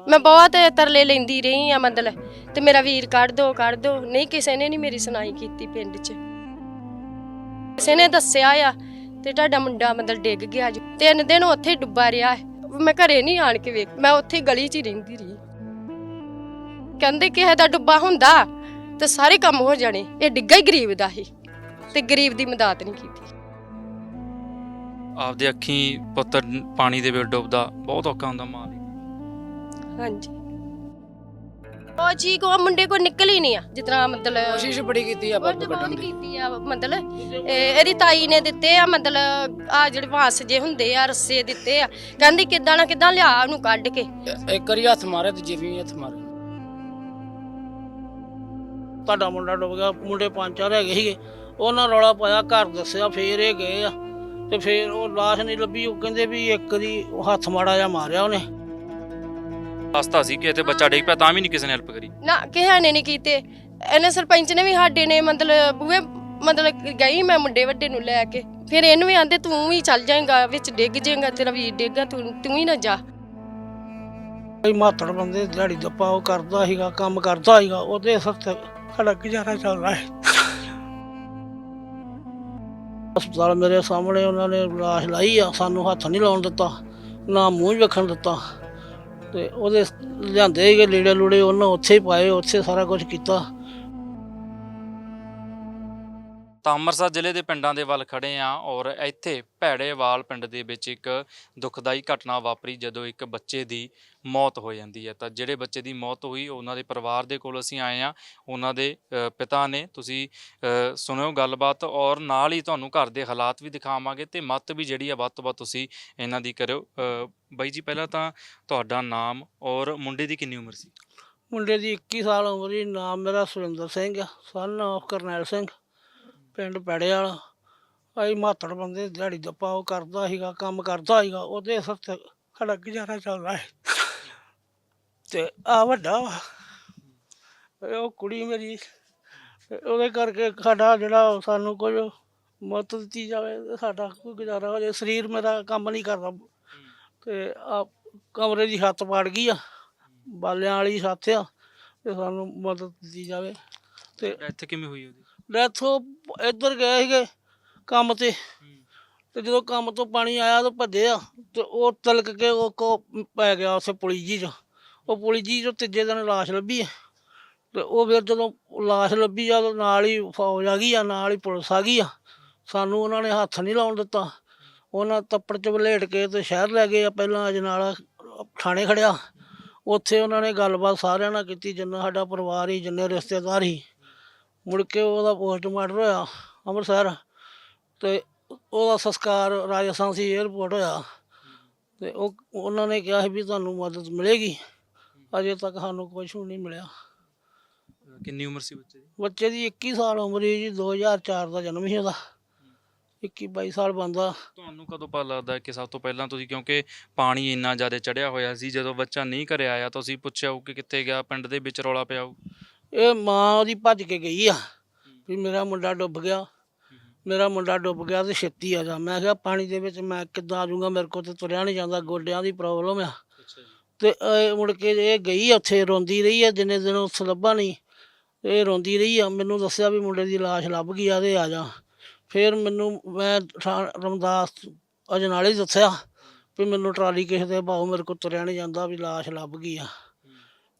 ਮੈਂ ਬਹੁਤ ਤਰਲੇ ਲੈਂਦੀ ਰਹੀ ਆ, ਮਤਲਬ, ਤੇ ਮੇਰਾ ਵੀਰ ਕੱਢ ਦੋ ਕੱਢ ਦੋ। ਨਹੀਂ, ਕਿਸੇ ਨੇ ਨਹੀਂ ਮੇਰੀ ਸੁਣਾਈ ਕੀਤੀ ਪਿੰਡ 'ਚ। ਕਿਸੇ ਨੇ ਦੱਸਿਆ ਆ, ਤੇ ਤੁਹਾਡਾ ਮੁੰਡਾ ਮਤਲਬ ਡਿੱਗ ਗਿਆ ਜੀ ਤਿੰਨ ਦਿਨ ਉੱਥੇ ਡੁੱਬਾ ਰਿਹਾ ਮੈਂ ਘਰੇ ਨਹੀਂ ਆਣ ਕੇ ਵੇਖ, ਮੈਂ ਉੱਥੇ ਗਲੀ 'ਚ ਹੀ ਰਹਿੰਦੀ ਰਹੀ। ਕਹਿੰਦੇ ਕਿਸੇ ਦਾ ਡੁੱਬਾ ਹੁੰਦਾ, ਤੇ ਸਾਰੇ ਕੰਮ ਹੋ ਜਾਣੇ। ਇਹ ਡਿੱਗਾ ਹੀ ਗਰੀਬ ਦਾ ਹੀ, ਤੇ ਗਰੀਬ ਦੀ ਮਦਦ ਨਹੀਂ ਕੀਤੀ। ਆਪਦੇ ਅੱਖੀਂ ਪੁੱਤਰ ਪਾਣੀ ਦੇ ਵਿੱਚ ਡੁੱਬਦਾ, ਬਹੁਤ ਔਖਾ ਹੁੰਦਾ ਮਾਂ ਲਈ ਹਾਂਜੀ। ਉਹ ਜੀ ਕੋ ਮੁੰਡੇ ਕੋ ਨਿਕਲ ਹੀ ਨਹੀਂ ਆ ਜਿਤਨਾ ਮਤਲਬ ਕੋਸ਼ਿਸ਼ ਬੜੀ ਕੀਤੀ ਆ ਬਹੁਤ ਬਾਬੂ ਬਹੁਤ ਕੱਢਣ ਦੀ। ਕੀਤੀ ਆ ਮਤਲਬ ਇਹ ਇਹਦੀ ਤਾਈ ਨੇ ਦਿੱਤੇ ਆ ਮਤਲਬ ਆ ਜਿਹੜੇ ਵਾਂਸ ਜੇ ਹੁੰਦੇ ਆ ਰੱਸੇ ਦਿੱਤੇ ਆ। ਕਹਿੰਦੀ ਕਿੱਦਾਂ ਨਾ ਕਿੱਦਾਂ ਲਿਆ ਉਹਨੂੰ ਕੱਢ ਕੇ। ਇੱਕ ਵਾਰੀ ਹੱਥ ਮਾਰੇ ਤੇ ਜਿਵੇਂ ਹੱਥ ਮਾਰੇ ਤੁਹਾਡਾ ਮੁੰਡਾ ਡੁੱਬ ਗਿਆ ਮੁੰਡੇ ਪੰਜ ਚਾਰ ਹੈਗੇ ਸੀਗੇ। ਉਹਨਾਂ ਰੌਲਾ ਪਾਇਆ ਘਰ ਦੱਸਿਆ ਫੇਰ ਇਹ ਗਏ ਆ। ਤੇ ਫੇਰ ਉਹ ਲਾਸ਼ ਨਹੀਂ ਲੱਭੀ ਉਹ ਕਹਿੰਦੇ ਵੀ ਇੱਕ ਦੀ ਉਹ ਹੱਥ ਮਾੜਾ ਜਿਹਾ ਮਾਰਿਆ ਉਹਨੇ। ਹਸਤਾ ਸੀ ਕਿ ਤੇ ਬੱਚਾ ਡਿੱਗ ਪਿਆ ਤਾਂ ਵੀ ਨਹੀਂ ਕਿਸੇ ਨੇ ਹੈਲਪ ਕਰੀ। ਨਾ ਕਿਸੇ ਨੇ ਨਹੀਂ ਕੀਤੇ। ਇਹਨੇ ਸਰਪੰਚ ਨੇ ਵੀ ਸਾਡੇ ਨੇ ਮਤਲਬ ਬੂਹੇ ਮਤਲਬ ਗਈ ਮੈਂ ਮੁੰਡੇ ਵੱਡੇ ਨੂੰ ਲੈ ਕੇ। ਫਿਰ ਇਹਨੂੰ ਵੀ ਆਂਦੇ ਤੂੰ ਵੀ ਚੱਲ ਜਾਏਗਾ ਵਿੱਚ ਡਿੱਗ ਜਾਏਗਾ ਤੇਰਾ ਵੀਰ ਡਿੱਗਾ ਤੂੰ ਤੂੰ ਹੀ ਨਾ ਜਾ। ਕੋਈ ਮਾਤੜ ਬੰਦੇ ਦਿਹਾੜੀ ਦੱਪਾ ਉਹ ਕਰਦਾ ਸੀਗਾ ਕੰਮ ਕਰਦਾ ਸੀਗਾ ਉਹਦੇ ਸਿਰ ਤੇ ਸਾਡਾ ਗੁਜ਼ਾਰਾ ਚੱਲਦਾ ਹੈ ਹਸਪਤਾਲ ਮੇਰੇ ਸਾਹਮਣੇ ਉਹਨਾਂ ਨੇ ਲਾਸ਼ ਲਾਈ ਆ ਸਾਨੂੰ ਹੱਥ ਨਹੀਂ ਲਾਉਣ ਦਿੱਤਾ ਨਾ ਮੂੰਹ ਹੀ ਵੇਖਣ ਦਿੱਤਾ। ਤੇ ਉਹਦੇ ਲਿਆਂਦੇ ਸੀਗੇ ਲੀੜੇ ਲੂੜੇ ਉਹਨਾਂ ਉੱਥੇ ਹੀ ਪਾਏ ਉੱਥੇ ਸਾਰਾ ਕੁਝ ਕੀਤਾ ਤਾਂ ਅੰਮ੍ਰਿਤਸਰ ਜ਼ਿਲ੍ਹੇ ਦੇ ਪਿੰਡਾਂ ਦੇ ਵੱਲ ਖੜੇ ਆ ਔਰ ਇੱਥੇ ਭੈੜੇਵਾਲ ਪਿੰਡ ਦੇ ਵਿੱਚ ਇੱਕ ਦੁਖਦਾਈ ਘਟਨਾ ਵਾਪਰੀ ਜਦੋਂ ਇੱਕ ਬੱਚੇ ਦੀ ਮੌਤ ਹੋ ਜਾਂਦੀ ਹੈ। ਤਾਂ ਜਿਹੜੇ ਬੱਚੇ ਦੀ ਮੌਤ ਹੋਈ, ਉਹਨਾਂ ਦੇ ਪਰਿਵਾਰ ਦੇ ਕੋਲ ਅਸੀਂ ਆਏ ਆ ਉਹਨਾਂ ਦੇ ਪਿਤਾ ਨੇ ਤੁਸੀਂ ਸੁਣਿਓ ਗੱਲਬਾਤ ਔਰ ਨਾਲ ਹੀ ਤੁਹਾਨੂੰ ਘਰ ਦੇ ਹਾਲਾਤ ਵੀ ਦਿਖਾਵਾਂਗੇ ਤੇ ਮਤ ਵੀ ਜਿਹੜੀ ਆ ਵੱਧ ਤੋਂ ਵੱਧ ਤੁਸੀਂ ਇਹਨਾਂ ਦੀ ਕਰਿਓ। ਬਾਈ ਜੀ, ਪਹਿਲਾਂ ਤਾਂ ਤੁਹਾਡਾ ਨਾਮ ਔਰ ਮੁੰਡੇ ਦੀ ਕਿੰਨੀ ਉਮਰ ਸੀ? ਮੁੰਡੇ ਦੀ 21 ਸਾਲ ਉਮਰ ਸੀ ਨਾਮ ਮੇਰਾ ਸੁਰਿੰਦਰ ਸਿੰਘ ਆ। Son of Karnail Singh. ਪਿੰਡ ਪੈੜੇ ਵਾਲਾ। ਆਈ ਮਾਤੜ ਬੰਦੇ ਦਿਹਾੜੀ ਦੱਪਾ ਉਹ ਕਰਦਾ ਸੀਗਾ, ਕੰਮ ਕਰਦਾ ਸੀਗਾ, ਉਹਦੇ ਸਿਰ ਸਾਡਾ ਗੁਜ਼ਾਰਾ ਚੱਲਦਾ ਹੈ ਤੇ ਆ ਵੱਡਾ ਵਾ। ਉਹ ਕੁੜੀ ਮੇਰੀ ਤੇ ਉਹਦੇ ਕਰਕੇ ਸਾਡਾ ਜਿਹੜਾ ਸਾਨੂੰ ਕੁਝ ਮਦਦ ਦਿੱਤੀ ਜਾਵੇ ਤੇ ਸਾਡਾ ਕੋਈ ਗੁਜ਼ਾਰਾ ਹੋ ਜਾਵੇ। ਸਰੀਰ ਮੇਰਾ ਕੰਮ ਨਹੀਂ ਕਰਦਾ। ਤੇ ਆ ਕਮਰੇ ਦੀ ਛੱਤ ਪਾੜ ਗਈ ਆ। ਬਾਲਿਆਂ ਵਾਲੀ ਛੱਤ ਆ। ਤੇ ਸਾਨੂੰ ਮਦਦ ਦਿੱਤੀ ਜਾਵੇ। ਤੇ ਇੱਥੇ ਕਿਵੇਂ ਹੋਈ ਉਹਦੀ? ਡੈਥ ਉਹ ਇੱਧਰ ਗਏ ਸੀਗੇ ਕੰਮ ਤੇ। ਤੇ ਜਦੋਂ ਕੰਮ ਤੋਂ ਪਾਣੀ ਆਇਆ ਤਾਂ ਭੱਜੇ ਆ। ਤੇ ਉਹ ਤਲਕ ਕੇ ਉਹ ਕੋ ਪੈ ਗਿਆ ਉਸੇ ਪੁਲੀ ਜੀ ਚ। ਉਹ ਪੁਲੀ ਜੀ ਚ ਤੀਜੇ ਦਿਨ ਲਾਸ਼ ਲੱਭੀ ਆ। ਤੇ ਉਹ ਫਿਰ ਜਦੋਂ ਲਾਸ਼ ਲੱਭੀ ਆ ਤਾਂ ਨਾਲ ਹੀ ਫੌਜ ਆ ਗਈ ਆ, ਨਾਲ ਹੀ ਪੁਲਿਸ ਆ ਗਈ ਆ। ਸਾਨੂੰ ਉਹਨਾਂ ਨੇ ਹੱਥ ਨਹੀਂ ਲਾਉਣ ਦਿੱਤਾ। ਉਹਨਾਂ ਤੱਪੜ ਚ ਵਲੇਟ ਕੇ ਤੇ ਸ਼ਹਿਰ ਲੈ ਗਏ ਆ। ਪਹਿਲਾਂ ਅਜਨਾਲਾ ਥਾਣੇ ਖੜਿਆ। ਉੱਥੇ ਉਹਨਾਂ ਨੇ ਗੱਲਬਾਤ ਸਾਰਿਆਂ ਨਾਲ ਕੀਤੀ, ਜਿੰਨਾ ਸਾਡਾ ਪਰਿਵਾਰ ਹੀ, ਜਿੰਨੇ ਰਿਸ਼ਤੇਦਾਰ ਸੀ ਮੁੜ ਕੇ ਉਹਦਾ ਪੋਸਟਮਾਰਟਮ ਹੋਇਆ ਅੰਮ੍ਰਿਤਸਰ ਤੇ ਉਹਦਾ ਸੰਸਕਾਰ ਰਾਜਸਥਾਨ ਸੀ 에ਅਰਪੋਰਟ ਹੋਇਆ। ਤੇ ਉਹ ਉਹਨਾਂ ਨੇ ਕਿਹਾ ਸੀ ਵੀ ਤੁਹਾਨੂੰ ਮਦਦ ਮਿਲੇਗੀ। ਅਜੇ ਤੱਕ ਸਾਨੂੰ ਕੁਝ ਵੀ ਨਹੀਂ ਮਿਲਿਆ। ਕਿੰਨੀ ਉਮਰ ਸੀ ਬੱਚੇ ਦੀ? ਬੱਚੇ ਦੀ 21 ਸਾਲ ਉਮਰ ਸੀ ਜੀ 2004 ਦਾ ਜਨਮ ਸੀ ਉਹਦਾ। 21 22 ਸਾਲ ਬੰਦਾ। ਤੁਹਾਨੂੰ ਕਦੋਂ ਪਤਾ ਲੱਗਦਾ ਕਿ ਸਭ ਤੋਂ ਪਹਿਲਾਂ ਤੁਸੀਂ ਕਿਉਂਕਿ ਪਾਣੀ ਇੰਨਾ ਜ਼ਿਆਦਾ ਚੜਿਆ ਹੋਇਆ ਸੀ ਜਦੋਂ ਬੱਚਾ ਨਹੀਂ ਘਰੇ ਆਇਆ ਤੁਸੀਂ ਪੁੱਛਿਆ ਹੋਊ ਕਿ ਕਿੱਥੇ ਗਿਆ ਪਿੰਡ ਦੇ ਵਿੱਚ ਰੌਲਾ ਪਿਆ ਹੋਊ? ਇਹ ਮਾਂ ਉਹਦੀ ਭੱਜ ਕੇ ਗਈ ਆ। ਵੀ ਮੇਰਾ ਮੁੰਡਾ ਡੁੱਬ ਗਿਆ। ਮੇਰਾ ਮੁੰਡਾ ਡੁੱਬ ਗਿਆ ਤੇ ਛੇਤੀ ਆ ਜਾ। ਮੈਂ ਕਿਹਾ ਪਾਣੀ ਦੇ ਵਿੱਚ ਮੈਂ ਕਿੱਦਾਂ ਆ ਜਾਊਂਗਾ? ਮੇਰੇ ਕੋਲ ਤੇ ਤੁਰਿਆ ਨਹੀਂ ਜਾਂਦਾ। ਗੋਡਿਆਂ ਦੀ ਪ੍ਰੋਬਲਮ ਆ। ਤੇ ਇਹ ਮੁੜ ਕੇ ਇਹ ਗਈ ਉੱਥੇ ਰੋਂਦੀ ਰਹੀ ਆ। ਜਿੰਨੇ ਦਿਨ ਉਸ ਲੱਭਾ ਨਹੀਂ ਇਹ ਰੋਂਦੀ ਰਹੀ ਆ। ਮੈਨੂੰ ਦੱਸਿਆ ਵੀ ਮੁੰਡੇ ਦੀ ਲਾਸ਼ ਲੱਭ ਗਈ ਆ ਤੇ ਆ ਜਾ। ਫਿਰ ਮੈਨੂੰ ਮੈਂ ਰਮਦਾਸ ਅਜਨਾਲੇ ਦੱਸਿਆ ਵੀ ਮੈਨੂੰ ਟਰਾਲੀ ਕਿਸੇ ਦੇ ਭਾਉ ਮੇਰੇ ਕੋਲ ਤੁਰਿਆ ਨਹੀਂ ਜਾਂਦਾ ਵੀ ਲਾਸ਼ ਲੱਭ ਗਈ ਆ।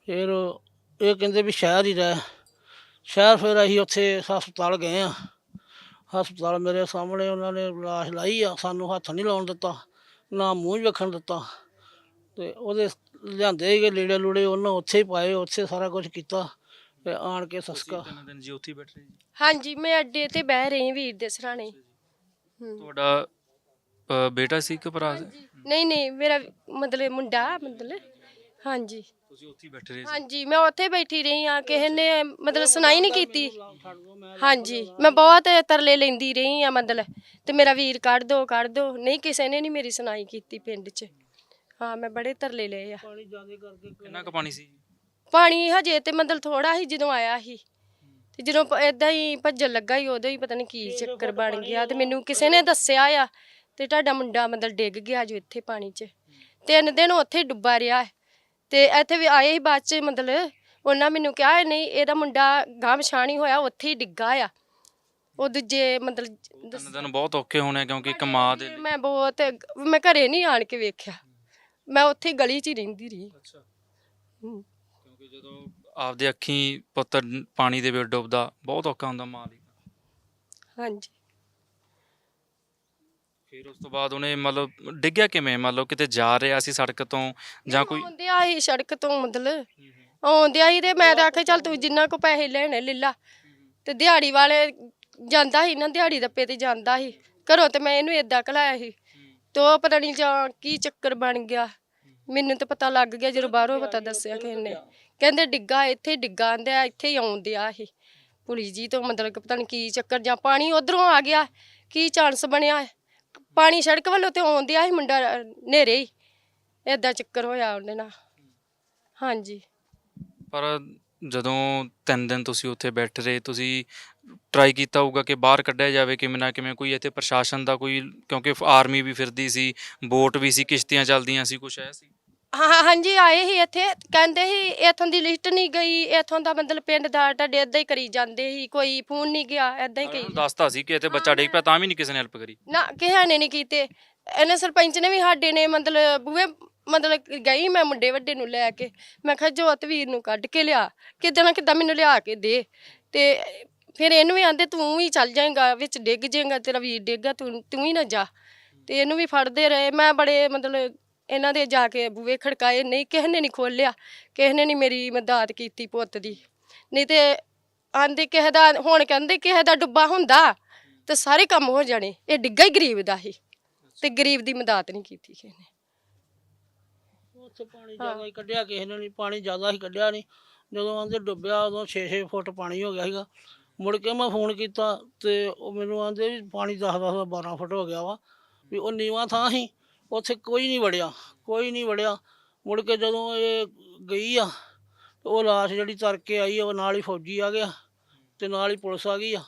ਫਿਰ ਇਹ ਕਹਿੰਦੇ ਵੀ ਸ਼ਹਿਰ ਹੀ ਰਹਿ। ਸ਼ਹਿਰ ਫਿਰ ਅਸੀਂ ਉੱਥੇ ਹਸਪਤਾਲ ਗਏ ਆ। ਹਸਪਤਾਲ ਮੇਰੇ ਸਾਹਮਣੇ ਉਹਨਾਂ ਨੇ ਲਾਸ਼ ਲਾਈ ਆ ਸਾਨੂੰ ਹੱਥ ਨਹੀਂ ਲਾਉਣ ਦਿੱਤਾ ਨਾ ਮੂੰਹ ਵੇਖਣ ਦਿੱਤਾ। ਤੇ ਉਹਦੇ ਲਿਆਂਦੇ ਸੀਗੇ ਲੀੜੇ ਲੂੜੇ ਉਹਨਾਂ ਉੱਥੇ ਹੀ ਪਾਏ ਉੱਥੇ ਸਾਰਾ ਕੁਝ ਕੀਤਾ ਤੇ ਆਣ ਕੇ ਸਸਕਾ। ਤਿੰਨ ਦਿਨ ਜੀ ਉੱਥੇ ਹੀ ਬੈਠੇ ਜੀ? ਹਾਂਜੀ ਮੈਂ ਅੱਡੇ ਤੇ ਬਹਿ ਰਹੀ ਵੀਰ ਦੇ ਸਰਾਣੇ। ਤੁਹਾਡਾ ਅ, ਬੇਟਾ ਸੀ ਕਿ ਭਰਾ ਸੀ? ਨਹੀਂ ਨਹੀਂ ਮੇਰਾ ਮਤਲਬ ਮੁੰਡਾ ਮਤਲਬ ਹਾਂਜੀ। ਤੁਸੀਂ ਉੱਥੇ ਹੀ ਬੈਠੇ ਰਹੇ ਸੀ? ਹਾਂਜੀ ਮੈਂ ਉੱਥੇ ਬੈਠੀ ਰਹੀ ਆ ਕਿਸੇ ਨੇ ਮਤਲਬ ਸੁਣਾਈ ਨਹੀਂ ਕੀਤੀ। ਹਾਂਜੀ ਮੈਂ ਬਹੁਤ ਤਰਲੇ ਲੈਂਦੀ ਰਹੀ ਆ ਮਤਲਬ। ਤੇ ਮੇਰਾ ਵੀਰ ਕੱਢ ਦੋ ਕੱਢ ਦੋ। ਨਹੀਂ ਕਿਸੇ ਨੇ ਨਹੀਂ ਮੇਰੀ ਸੁਣਾਈ ਕੀਤੀ ਪਿੰਡ 'ਚ। ਹਾਂ ਮੈਂ ਬੜੇ ਤਰਲੇ ਲਏ ਆ। ਪਾਣੀ ਜ਼ਿਆਦਾ ਕਰਕੇ ਕਿੰਨਾ ਕੁ ਪਾਣੀ ਸੀ? ਪਾਣੀ ਹਜੇ ਤੇ ਮਤਲਬ ਥੋੜਾ ਹੀ ਜਦੋਂ ਆਇਆ ਸੀ। ਤੇ ਜਦੋਂ ਇਦਾਂ ਹੀ ਭੱਜਣ ਲੱਗਾ ਹੀ ਉਦੋਂ ਹੀ ਪਤਾ ਨਹੀਂ ਕੀ ਚੱਕਰ ਬਣ ਗਿਆ। ਤੇ ਮੈਨੂੰ ਕਿਸੇ ਨੇ ਦੱਸਿਆ ਆ ਤੇ ਤੁਹਾਡਾ ਮੁੰਡਾ ਮਤਲਬ ਡਿੱਗ ਗਿਆ ਜੋ ਇੱਥੇ ਪਾਣੀ 'ਚ। ਤਿੰਨ ਦਿਨ ਉੱਥੇ ਡੁੱਬਾ ਰਿਹਾ ਹੈ। ਤੇ ਇੱਥੇ ਵੀ ਆਏ ਸੀ ਬਾਅਦ ਚ ਮਤਲਬ ਉਹਨਾਂ ਮੈਨੂੰ ਕਿਹਾ ਨਹੀਂ ਇਹਦਾ ਮੁੰਡਾ ਗਾਂਵ ਛਾਣੀ ਹੋਇਆ ਉੱਥੇ ਹੀ ਡਿੱਗਾ ਆ। ਉਹ ਦੂਜੇ ਮਤਲਬ ਤਿੰਨ ਦਿਨ ਬਹੁਤ ਔਖੇ ਹੋਣੇ ਕਿਉਂਕਿ ਇੱਕ ਮਾਂ ਦੇ ਮੈਂ ਬਹੁਤ ਮੈਂ ਘਰੇ ਨਹੀਂ ਆਣ ਕੇ ਵੇਖਿਆ। ਮੈਂ ਉੱਥੇ ਹੀ ਗਲੀ 'ਚ ਹੀ ਰਹਿੰਦੀ ਰਹੀ। ਅੱਛਾ। ਹੂੰ। ਕਿਉਂਕਿ ਜਦੋਂ ਆਪਦੇ ਅੱਖੀਂ ਪੁੱਤਰ ਪਾਣੀ ਦੇ ਵਿੱਚ ਡੁੱਬਦਾ ਬਹੁਤ ਔਖਾ ਹੁੰਦਾ ਮਾਂ ਲਈ ਹਾਂਜੀ। ਫਿਰ ਉਸ ਤੋਂ ਬਾਅਦ ਉਹਨੇ ਮਤਲਬ ਡਿੱਗਿਆ ਕਿਵੇਂ? ਮਤਲਬ ਕਿਤੇ ਜਾ ਰਿਹਾ ਸੀ ਸੜਕ ਤੋਂ ਜਾਂ ਕੋਈ ਆਉਂਦਿਆ ਹੀ ਸੜਕ ਤੋਂ ਮਤਲਬ। ਆਉਂਦਿਆ ਹੀ ਤੇ ਮੈਂ ਤਾਂ ਆਖਿਆ ਚੱਲ ਤੂੰ ਜਿੰਨਾ ਕੋ ਪੈਸੇ ਲੈਣੇ ਲੈ ਲਾ ਤੇ ਦਿਹਾੜੀ ਵਾਲੇ ਜਾਂਦਾ ਸੀ ਨਾ ਦਿਹਾੜੀ ਦੱਪੇ ਤੇ ਜਾਂਦਾ ਸੀ। ਘਰੋਂ ਤੇ ਮੈਂ ਇਹਨੂੰ ਏਦਾਂ ਘਲਾਇਆ ਸੀ ਤੇ ਉਹ ਪਤਾ ਨਹੀਂ ਜਾਂ ਕੀ ਚੱਕਰ ਬਣ ਗਿਆ। ਮੈਨੂੰ ਤਾਂ ਪਤਾ ਲੱਗ ਗਿਆ ਜਦੋਂ ਬਾਹਰੋਂ ਪਤਾ ਦੱਸਿਆ ਕਿਸੇ ਨੇ ਕਹਿੰਦੇ ਡਿੱਗਾ ਇੱਥੇ ਡਿੱਗਾ ਆਂਦੇ ਇੱਥੇ ਹੀ ਆਉਂਦਿਆ ਸੀ। ਪੁਲਿਸ ਜੀ ਤੋਂ ਮਤਲਬ ਕਿ ਪਤਾ ਨਹੀਂ ਕੀ ਚੱਕਰ ਜਾਂ ਪਾਣੀ ਉਧਰੋਂ ਆ ਗਿਆ ਕੀ ਚਾਂਸ ਬਣਿਆ? ਪਾਣੀ ਸੜਕ ਵੱਲੋਂ ਤੇ ਆਉਂਦਿਆ ਸੀ ਮੁੰਡਾ ਨੇਰੇ ਹੀ। ਏਦਾਂ ਚੱਕਰ ਹੋਇਆ ਉਹਦੇ ਨਾਲ। ਹਾਂਜੀ। ਪਰ ਜਦੋਂ ਤਿੰਨ ਦਿਨ ਤੁਸੀਂ ਉੱਥੇ ਬੈਠੇ ਰਹੇ, ਤੁਸੀਂ ਟਰਾਈ ਕੀਤਾ ਹੋਊਗਾ ਕਿ ਬਾਹਰ ਕੱਢਿਆ ਜਾਵੇ, ਕਿਵੇਂ ਨਾ ਕਿਵੇਂ ਕੋਈ ਇੱਥੇ ਪ੍ਰਸ਼ਾਸਨ ਦਾ ਕੋਈ, ਕਿਉਂਕਿ ਆਰਮੀ ਵੀ ਫਿਰਦੀ ਸੀ, ਬੋਟ ਵੀ ਸੀ, ਕਿਸ਼ਤੀਆਂ ਚੱਲਦੀਆਂ ਸੀ, ਕੁਛ ਐ ਸੀ? ਹਾਂ ਹਾਂ- ਹਾਂਜੀ ਆਏ ਸੀ ਇੱਥੇ। ਕਹਿੰਦੇ ਸੀ ਇਥੋਂ ਦੀ ਲਿਸਟ ਨਹੀਂ ਗਈ ਇਥੋਂ ਦਾ ਮਤਲਬ ਪਿੰਡ ਦਾ ਤੁਹਾਡੇ ਏਦਾਂ ਹੀ ਕਰੀ ਜਾਂਦੇ ਸੀ ਕੋਈ ਫੋਨ ਨਹੀਂ ਗਿਆ ਏਦਾਂ ਹੀ ਕਹੀ। ਦੱਸਤਾ ਸੀ ਕਿ ਇੱਥੇ ਬੱਚਾ ਡਿੱਗ ਪਿਆ ਤਾਂ ਵੀ ਨਹੀਂ ਕਿਸੇ ਨੇ ਹੈਲਪ ਕਰੀ। ਨਾ ਕਿਸੇ ਨੇ ਨਹੀਂ ਕੀਤੇ। ਇਹਨੇ ਸਰਪੰਚ ਨੇ ਵੀ ਸਾਡੇ ਨੇ ਮਤਲਬ ਬੂਹੇ ਮਤਲਬ ਗਈ ਮੈਂ ਮੁੰਡੇ ਵੱਡੇ ਨੂੰ ਲੈ ਕੇ। ਮੈਂ ਕਿਹਾ ਜੋਤ ਵੀਰ ਨੂੰ ਕੱਢ ਕੇ ਲਿਆ ਕਿਦਾਂ ਨਾ ਕਿਦਾਂ ਮੈਨੂੰ ਲਿਆ ਕੇ ਦੇ। ਤੇ ਫਿਰ ਇਹਨੂੰ ਵੀ ਆਂਦੇ ਤੂੰ ਵੀ ਚੱਲ ਜਾਏਗਾ ਵਿੱਚ ਡਿੱਗ ਜਾਏਗਾ ਤੇਰਾ ਵੀਰ ਡਿੱਗਾ ਤੂੰ ਤੂੰ ਹੀ ਨਾ ਜਾ। ਤੇ ਇਹਨੂੰ ਵੀ ਫੜਦੇ ਰਹੇ। ਮੈਂ ਬੜੇ ਮਤਲਬ ਇਹਨਾਂ ਦੇ ਜਾ ਕੇ ਬੂਹੇ ਖੜਕਾਏ, ਨਹੀਂ, ਕਿਸੇ ਨੇ ਨਹੀਂ ਖੋਲਿਆ ਕਿਸੇ ਨੇ ਨਹੀਂ ਮੇਰੀ ਮਦਦ ਕੀਤੀ ਪੁੱਤ ਦੀ। ਨਹੀਂ ਤੇ ਆਂਦੇ ਕਿਸੇ ਦਾ, ਹੁਣ ਕਹਿੰਦੇ ਕਿਸੇ ਦਾ ਡੁੱਬਾ ਹੁੰਦਾ, ਤੇ ਸਾਰੇ ਕੰਮ ਹੋ ਜਾਣੇ, ਇਹ ਡਿੱਗਾ ਹੀ ਗਰੀਬ ਦਾ ਹੀ, ਤੇ ਗਰੀਬ ਦੀ ਮਦਦ ਨਹੀਂ ਕੀਤੀ ਕਿਸੇ ਨੇ। ਉੱਥੇ ਪਾਣੀ ਜ਼ਿਆਦਾ ਹੀ ਕੱਢਿਆ, ਕਿਸੇ ਨੇ ਨਹੀਂ, ਪਾਣੀ ਜ਼ਿਆਦਾ ਹੀ ਕੱਢਿਆ ਨਹੀਂ। ਜਦੋਂ ਆਂਦੇ ਡੁੱਬਿਆ, ਉਦੋਂ 6-6 ਫੁੱਟ ਪਾਣੀ ਹੋ ਗਿਆ ਸੀਗਾ। ਮੁੜ ਕੇ ਮੈਂ ਫੋਨ ਕੀਤਾ ਤੇ ਉਹ ਮੈਨੂੰ ਆਂਦੇ ਵੀ ਪਾਣੀ 10-10 12 ਫੁੱਟ ਹੋ ਗਿਆ ਵਾ, ਵੀ ਉਹ ਨੀਵਾਂ ਥਾਂ ਸੀ। ਉੱਥੇ ਕੋਈ ਨਹੀਂ ਵੜਿਆ, ਕੋਈ ਨਹੀਂ ਵੜਿਆ। ਮੁੜ ਕੇ ਜਦੋਂ ਇਹ ਗਈ ਆ, ਤੇ ਉਹ ਲਾਸ਼ ਜਿਹੜੀ ਤਰ ਕੇ ਆਈ ਆ, ਉਹ ਨਾਲ ਹੀ ਫੌਜੀ ਆ ਗਿਆ ਤੇ ਨਾਲ ਹੀ ਪੁਲਿਸ ਆ ਗਈ ਆ।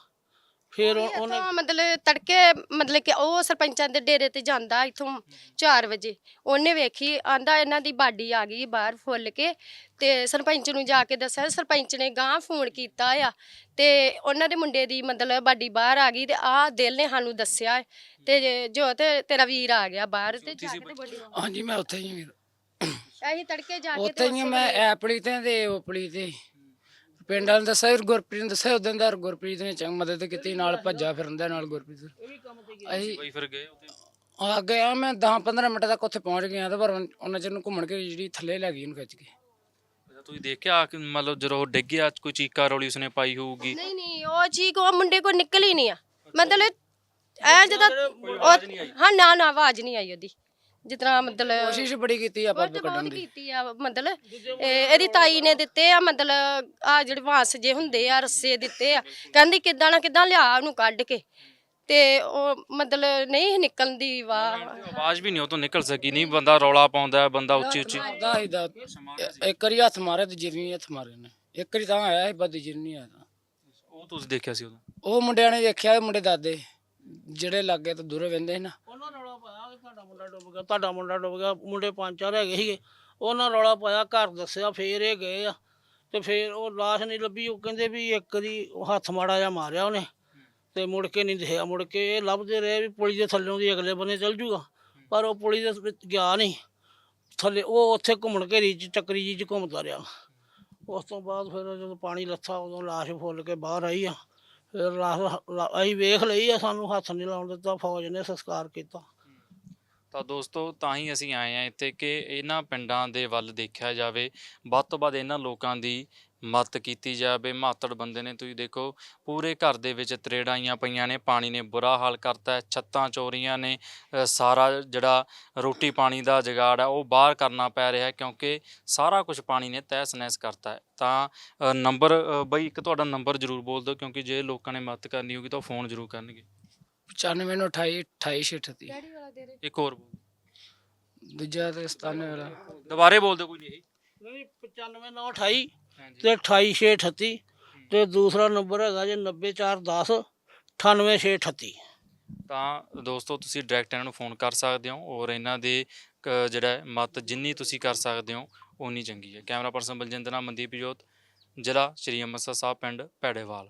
ਫਿਰ ਉਹ- ਉਹਨੇ ਮਤਲਬ ਤੜਕੇ ਮਤਲਬ ਕਿ ਉਹ ਸਰਪੰਚਾਂ ਦੇ ਡੇਰੇ ਤੇ ਜਾਂਦਾ ਇਥੋਂ 4 ਵਜੇ। ਉਹਨੇ ਵੇਖੀ ਆਂਦਾ ਇਹਨਾਂ ਦੀ ਬਾਡੀ ਆ ਗਈ ਬਾਹਰ ਫੁੱਲ ਕੇ ਤੇ ਸਰਪੰਚ ਨੂੰ ਜਾ ਕੇ ਦੱਸਿਆ ਸਰਪੰਚ ਨੇ ਗਾਂ ਫੋਨ ਕੀਤਾ ਆ ਤੇ ਉਹਨਾਂ ਦੇ ਮੁੰਡੇ ਦੀ ਮਤਲਬ ਬਾਡੀ ਬਾਹਰ ਆ ਗਈ ਤੇ ਆਹ ਦਿਲ ਨੇ ਸਾਨੂੰ ਦੱਸਿਆ ਹੈ। ਤੇ ਜੋ ਤੇ ਤੇਰਾ ਵੀਰ ਆ ਗਿਆ ਬਾਹਰ ਤੇ ਜਾ ਕੇ ਤੇ ਬੜੀ ਹਾਂਜੀ ਮੈਂ ਉੱਥੇ ਹੀ ਹਾਂ ਅਸੀਂ ਤੜਕੇ ਜਾ ਕੇ ਉੱਥੇ ਤੇ ਹੀ ਹਾਂ ਮੈਂ ਐਪਲੀ ਤੇ ਤੇ ਉਪਲੀ ਤੇ। ਪਿੰਡ ਵਾਲੇ ਨੇ ਦੱਸਿਆ ਫਿਰ ਗੁਰਪ੍ਰੀਤ ਨੇ ਦੱਸਿਆ ਉਦੋਂ ਦਾ ਗੁਰਪ੍ਰੀਤ ਨੇ ਚੰਗ ਮਦਦ ਕੀਤੀ ਨਾਲ ਭੱਜਾ ਫਿਰਦਾ ਨਾਲ ਗੁਰਪ੍ਰੀਤ। ਅਸੀਂ ਕੋਈ ਫਿਰ ਗਏ ਉੱਥੇ? ਆ ਗਿਆ ਮੈਂ 10 15 ਮਿੰਟ ਤੱਕ ਉੱਥੇ ਪਹੁੰਚ ਗਿਆ ਤਾਂ ਪਰ ਉਹਨਾਂ ਚਿਰ ਨੂੰ ਘੁੰਮਣ ਕੇ ਜਿਹੜੀ ਥੱਲੇ ਲੈ ਗਈ ਉਹਨੂੰ ਖਿੱਚ ਕੇ। ਅੱਛਾ, ਤੁਸੀਂ ਦੇਖਿਆ ਕਿ ਮਤਲਬ ਜਦੋਂ ਉਹ ਡਿੱਗਿਆ ਕੋਈ ਚੀਕਾ ਰੋਲੀ ਉਸਨੇ ਪਾਈ ਹੋਊਗੀ? ਨਹੀਂ ਨਹੀਂ ਉਹ ਚੀਕ ਉਹ ਮੁੰਡੇ ਕੋ ਨਿਕਲ ਹੀ ਨਹੀਂ ਆ। ਮਤਲਬ ਐ ਜਦਾ ਹਾਂ ਨਾ ਨਾ ਆਵਾਜ਼ ਨਹੀਂ ਆਈ ਉਹਦੀ। ਜਿਤਨਾ ਮਤਲਬ ਕੋਸ਼ਿਸ਼ ਬੜੀ ਕੀਤੀ ਆਪਾਂ ਉਹ ਤੇ ਬਹੁਤ ਕੀਤੀ ਆ ਮਤਲਬ ਇਹ- ਇਹਦੀ ਤਾਈ ਨੇ ਦਿੱਤੇ ਆ ਮਤਲਬ ਆ ਜਿਹੜੇ ਵਾਂਸ ਜੇ ਹੁੰਦੇ ਆ ਰੱਸੇ ਦਿੱਤੇ ਆ। ਕਹਿੰਦੀ ਕਿਦਾਂ ਨਾ ਕਿਦਾਂ ਲਿਆ ਉਹਨੂੰ ਕੱਢ ਕੇ। ਤੇ ਉਹ ਮਤਲਬ ਨਹੀਂ ਨਿਕਲਣ ਦੀ ਵਾਹ। ਆਵਾਜ਼ ਵੀ ਨਹੀਂ ਉਹ ਤੋਂ ਨਿਕਲ ਸਕੀ। ਨਹੀਂ ਬੰਦਾ ਰੌਲਾ ਪਾਉਂਦਾ ਹੈ, ਬੰਦਾ ਉੱਚੀ ਉੱਚੀ ਦਾ ਹੀ ਦਾ ਇੱਕ ਵਾਰੀ ਹੱਥ ਮਾਰੇ ਤੇ ਜਿਰਨੀ ਹੱਥ ਮਾਰੇ ਨੇ। ਇੱਕ ਵਾਰੀ ਤਾਂ ਆਇਆ ਸੀ ਬਦ ਜਿਰਨੀ ਆਇਆ ਤਾਂ। ਉਹ ਤੁਸੀਂ ਦੇਖਿਆ ਸੀ ਉਦੋਂ? ਉਹ ਮੁੰਡਿਆਂ ਨੇ ਇਹ ਮੁੰਡੇ ਦਾਦੇ। ਜਿਹੜੇ ਲੱਗੇ ਤਾਂ ਦੂਰੋਂ ਵੰਦੇ ਸੀ ਨਾ ਉਹਨਾਂ ਰੌਲਾ ਪਾਇਆ ਕਿ ਤੁਹਾਡਾ ਮੁੰਡਾ ਡੁੱਬ ਗਿਆ, ਤੁਹਾਡਾ ਮੁੰਡਾ ਡੁੱਬ ਗਿਆ, ਮੁੰਡੇ ਪੰਜ ਚਾਰ ਹੈਗੇ ਸੀਗੇ। ਉਹਨਾਂ ਰੌਲਾ ਪਾਇਆ, ਘਰ ਦੱਸਿਆ, ਫੇਰ ਇਹ ਗਏ ਆ। ਤੇ ਫੇਰ ਉਹ ਲਾਸ਼ ਨਹੀਂ ਲੱਭੀ, ਉਹ ਕਹਿੰਦੇ ਵੀ ਇੱਕ ਦੀ ਹੱਥ ਮਾੜਾ ਜਿਹਾ ਮਾਰਿਆ ਉਹਨੇ। ਤੇ ਮੁੜ ਕੇ ਨਹੀਂ ਦਿਖਿਆ, ਮੁੜ ਕੇ ਇਹ ਲੱਭਦੇ ਰਹੇ ਵੀ ਪੁਲੀ ਦੇ ਥੱਲੋਂ ਦੀ ਅਗਲੇ ਬੰਨੇ ਚੱਲ ਜੂਗਾ। ਪਰ ਉਹ ਪੁਲੀ ਦੇ ਵਿੱਚ ਗਿਆ ਨਹੀਂ। ਥੱਲੇ ਉਹ ਉੱਥੇ ਘੁੰਮਣ ਘੇਰੀ ਚ ਚੱਕਰੀ ਜੀ ਚ ਘੁੰਮਦਾ ਰਿਹਾ। ਉਸ ਤੋਂ ਬਾਅਦ ਫਿਰ ਜਦੋਂ ਪਾਣੀ ਲੱਥਾ, ਉਦੋਂ ਲਾਸ਼ ਫੁੱਲ ਕੇ ਬਾਹਰ ਆਈ ਆ। ਫਿਰ ਲਾਸ਼ ਅਸੀਂ ਵੇਖ ਲਈ ਆ, ਸਾਨੂੰ ਹੱਥ ਨਹੀਂ ਲਾਉਣ ਦਿੱਤਾ, ਫੌਜ ਨੇ ਸੰਸਕਾਰ ਕੀਤਾ। ਤਾਂ ਦੋਸਤੋ ਤਾਂ ਹੀ ਅਸੀਂ ਆਏ ਆ ਇੱਥੇ ਕਿ ਇਹਨਾਂ ਪਿੰਡਾਂ ਦੇ ਵੱਲ ਦੇਖਿਆ ਜਾਵੇ। ਵੱਧ ਤੋਂ ਵੱਧ ਇਹਨਾਂ ਲੋਕਾਂ ਦੀ ਮਦਦ ਕੀਤੀ ਜਾਵੇ। ਮਾਤੜ ਬੰਦੇ ਨੇ ਤੁਸੀਂ ਦੇਖੋ ਪੂਰੇ ਘਰ ਦੇ ਵਿੱਚ ਤਰੇੜਾਂ ਆਈਆਂ ਪਈਆਂ ਨੇ ਪਾਣੀ ਨੇ ਬੁਰਾ ਹਾਲ ਕਰਤਾ ਹੈ ਛੱਤਾਂ ਚੋਰੀਆਂ ਨੇ ਅ, ਸਾਰਾ ਜਿਹੜਾ ਰੋਟੀ ਪਾਣੀ ਦਾ ਜੁਗਾੜ ਹੈ ਉਹ ਬਾਹਰ ਕਰਨਾ ਪੈ ਰਿਹਾ ਹੈ ਕਿਉਂਕਿ ਸਾਰਾ ਕੁਝ ਪਾਣੀ ਨੇ ਤਹਿਸ ਨਹਿਸ ਕਰਤਾ ਹੈ। ਤਾਂ ਅ, ਨੰਬਰ ਅ, ਬਈ ਇੱਕ ਤੁਹਾਡਾ ਨੰਬਰ ਜ਼ਰੂਰ ਬੋਲ ਦਿਓ ਕਿਉਂਕਿ ਜੇ ਲੋਕਾਂ ਨੇ ਮਦਦ ਕਰਨੀ ਹੋਗੀ ਤਾਂ ਉਹ ਫੋਨ ਜ਼ਰੂਰ ਕਰਨਗੇ। 95 ਨੂੰ 28 28 38 ਡੈਡੀ ਵਾਲਾ ਦੇ ਦੇ। ਇੱਕ ਹੋਰ ਬੋਲ। ਦੂਜਾ ਤੇ 97 ਵਾਲਾ। ਦੁਬਾਰੇ ਬੋਲ ਦਿਓ ਕੋਈ ਨਹੀਂ ਨਹੀਂ 95 9 28 ਹਾਂਜੀ। ਤੇ 28 6 38 ਤੇ ਦੂਸਰਾ ਨੰਬਰ ਹੈਗਾ ਜੇ 9410 98638 ਤਾਂ ਦੋਸਤੋ ਤੁਸੀਂ ਡਾਇਰੈਕਟ ਇਹਨਾਂ ਨੂੰ ਫੋਨ ਕਰ ਸਕਦੇ ਹੋ ਔਰ ਇਹਨਾਂ ਦੇ ਜਿਹੜਾ ਮਤ ਜਿੰਨੀ ਤੁਸੀਂ ਕਰ ਸਕਦੇ ਹੋ ਓਨੀ ਚੰਗੀ ਹੈ। ਕੈਮਰਾ ਪਰਸਨ ਬਲਜਿੰਦਰ ਨਾਲ ਮਨਦੀਪ ਜੋਤ ਜ਼ਿਲ੍ਹਾ ਸ਼੍ਰੀ ਅੰਮ੍ਰਿਤਸਰ ਸਾਹਿਬ ਪਿੰਡ ਭੈੜੇਵਾਲ।